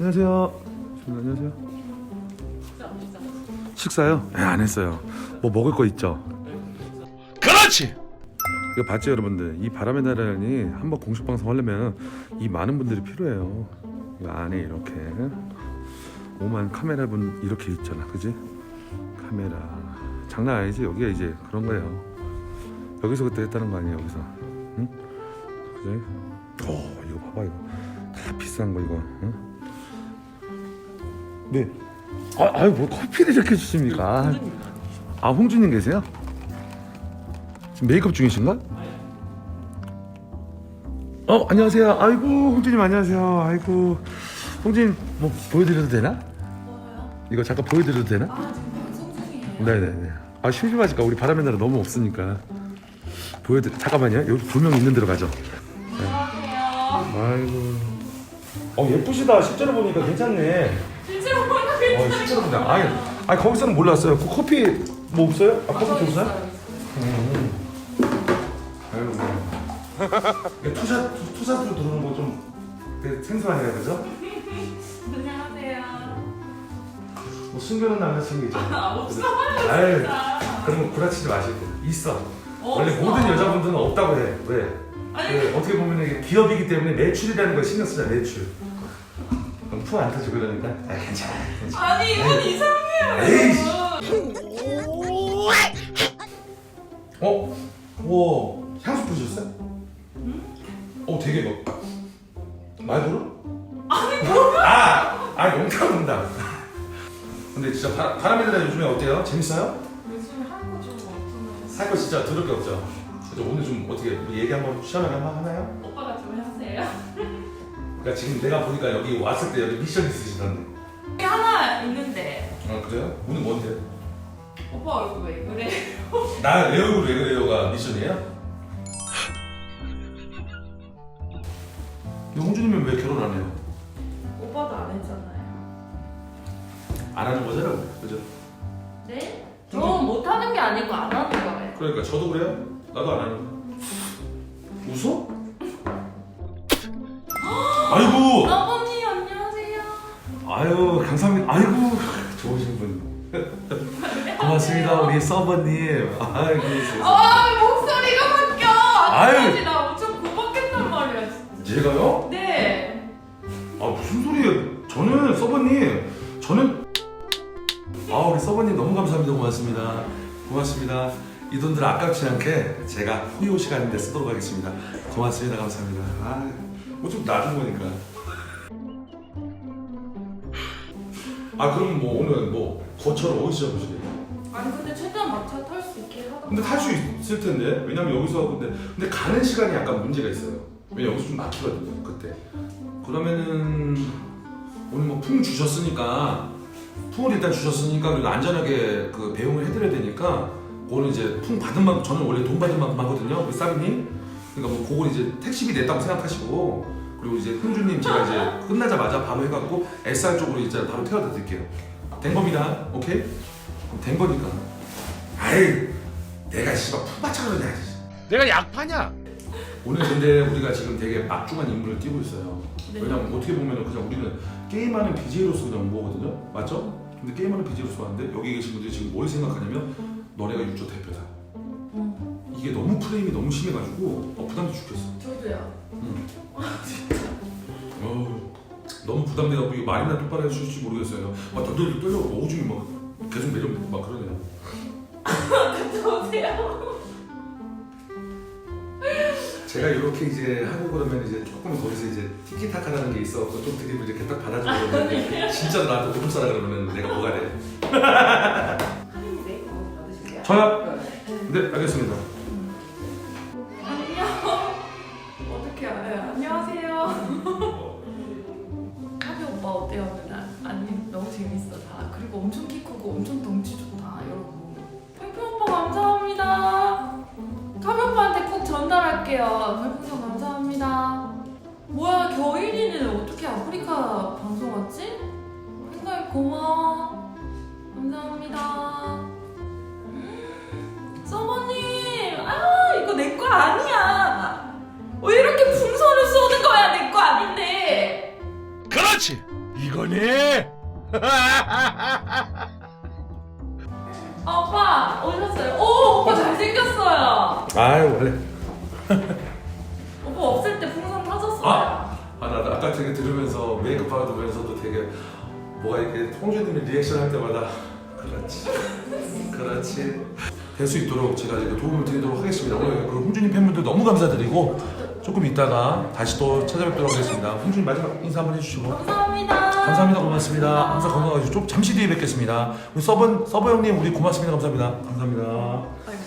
안녕하세요. 안녕하세요. 식사요? 네, 안 했어요. 뭐 먹을 거 있죠? 그렇지. 이거 봤죠, 여러분들? 이 바람의 나라니 한번 공식 방송 하려면 이 많은 분들이 필요해요. 이 안에 이렇게 오만 카메라 분 이렇게 있잖아, 그지? 카메라 장난 아니지? 여기가 이제 그런 거예요. 여기서 그때 했다는 거 아니에요, 여기서? 응? 그지? 어, 이거 봐봐 이거 다 비싼 거 이거. 응? 네. 아, 아유 뭐 커피를 이렇게 주십니까? 아, 홍준님 계세요? 지금 메이크업 중이신가? 어 안녕하세요. 아이고 홍준님 안녕하세요. 아이고 홍준님 뭐 보여드려도 되나? 이거 잠깐 보여드려도 되나? 아 지금 방송 중이에요. 네네네. 아 심심하니까 우리 바람의 나라 너무 없으니까 보여드. 잠깐만요. 여기 두 명 있는 데로 가죠. 안녕하세요. 아이고. 어 예쁘시다. 실제로 보니까 괜찮네. 어 괜찮아요. 실제로 보니까 아니 아니 거기서는 몰랐어요. 그 커피 뭐 없어요? 아 커피 없어요? 아이고. 이게 투샷 투- 투샷으로 들어오는 거 좀 생소하네요, 그죠? 안녕하세요. 뭐 숨겨놓은 남자친구 있잖아요. 아 없어. 아유, 진짜. 그런 거 구라치지 마시고 있어. 원래 없어. 모든 여자분들은 없다고 해. 왜? 아니 그 어떻게 보면 이게 기업이기 때문에 매출이라는 걸 신경 쓰자 매출. 푸안 터지고 그러니까 아 괜찮아. 괜찮아. 아니 이건 이상해요. 에이씨. 어? 와 향수 뿌셨어요? 어 되게 막 말보로? 아니 뭐? 아, 아 농담 농담. 근데 진짜 바, 바람의 나라 요즘에 어때요? 재밌어요? 요즘 한거 좀 없잖아요. 살거 진짜 들을 게 없죠. 그래서 오늘 좀 어떻게 뭐 얘기 한번 시원하게 한번 하나요? 오빠가 좀 하세요. 그러니까 지금 내가 보니까 여기 왔을 때 여기 미션 있으시던데. 여기 하나 있는데 아 그래요? 오늘 뭔데? 오빠 얼굴 왜 그래? 나 레오로 왜 그래요가 미션이에요? 근데 홍준이면 왜 결혼 안 해요? 오빠도 안 했잖아요. 안 하는 거잖아요, 그죠? 네? 저 못하는 게 아니고 안 하는 거예요. 그러니까 저도 그래요. 나도 안 하는 거. 우리 서버님. 아이고 세상에. 아 목소리가 바뀌어. 아유. 나 엄청 고맙겠단 말이야 진짜. 제가요? 네. 아 무슨 소리예요? 저는 서버님 저는 아 우리 서버님 너무 감사합니다 고맙습니다 고맙습니다 이 돈들 아깝지 않게 제가 후요 시간인데 쓰도록 하겠습니다 고맙습니다 감사합니다 아뭐좀 놔준 거니까 아 그럼 뭐 오늘 뭐 거처를 어디서 잡으시게요? 아니 근데 최대한 막차 탈 수 있게 하다. 근데 탈 수 있을 텐데 왜냐면 여기서 근데 근데 가는 시간이 약간 문제가 있어요. 왜냐 여기서 좀 막히거든요 그때. 그러면은 오늘 뭐 풍 주셨으니까 풍을 일단 주셨으니까 그래도 안전하게 그 배웅을 해드려야 되니까 그거는 이제 풍 받은 만큼 저는 원래 돈 받은 만큼 하거든요 우리 사비님. 그러니까 뭐 그걸 이제 택시비 냈다고 생각하시고 그리고 이제 흥주님 제가 이제 끝나자마자 바로 해갖고 SR 쪽으로 이제 바로 태워다 드릴게요. 된 겁니다. 오케이? 그럼 된 거니까. 아이 내가 씨발 푸바차 그러냐 내가 약파냐? 오늘 근데 우리가 지금 되게 막중한 임무를 띄고 있어요 네. 왜냐면 어떻게 보면 그냥 우리는 게임하는 BJ로서 그냥 온 거거든요 맞죠? 근데 게임하는 BJ로서 왔는데 여기 계신 분들이 지금 뭘 생각하냐면 너네가 육조 대표다 응. 이게 너무 프레임이 너무 심해가지고 어, 부담돼 죽겠어 저도요. 어, 너무 부담돼갖고 이거 말이나 똑바로 해주실지 모르겠어요 막 떨려 떨려 오줌이 막 계속 내려오고 막 그러네요 저도요. 제가 이렇게 이제 하고 그러면 이제 조금 거기서 이제 티키타카라는 게 있어. 좀 드립을 이렇게 딱 받아주고 그러면 진짜로 나한테 오줌 싸라 그러면 내가 뭐가 돼? 받으실게요. 저요? 네. 네, 알겠습니다. 안녕. 어떻게 알아요? 안녕하세요. 할게요. 별풍선 감사합니다. 뭐야 겨일이는 어떻게 아프리카 방송 왔지? 팽팽 고마워. 감사합니다. 서버님, 아 이거 내 거 아니야. 왜 이렇게 풍선을 쏘는 거야 내 거 아닌데. 그렇지. 이거네. 아, 오빠 오셨어요? 오 오빠 잘생겼어요. 아유 원래. 오빠 없을 때 풍선 타줬어요. 아! 아, 나 아까 되게 들으면서 메이크업 받으면서도 되게 뭐가 이렇게 홍준님이 리액션 할 때마다 그렇지, 그렇지. 될 수 있도록 제가 이제 도움을 드리도록 하겠습니다. 오늘 그 홍준님 팬분들 너무 감사드리고 조금 있다가 다시 또 찾아뵙도록 하겠습니다. 홍준님 마지막 인사 한번 해주시고. 감사합니다. 감사합니다, 고맙습니다. 항상 건강하시고 좀 잠시 뒤에 뵙겠습니다. 우리 서버 서버 형님 우리 고맙습니다, 감사합니다, 감사합니다.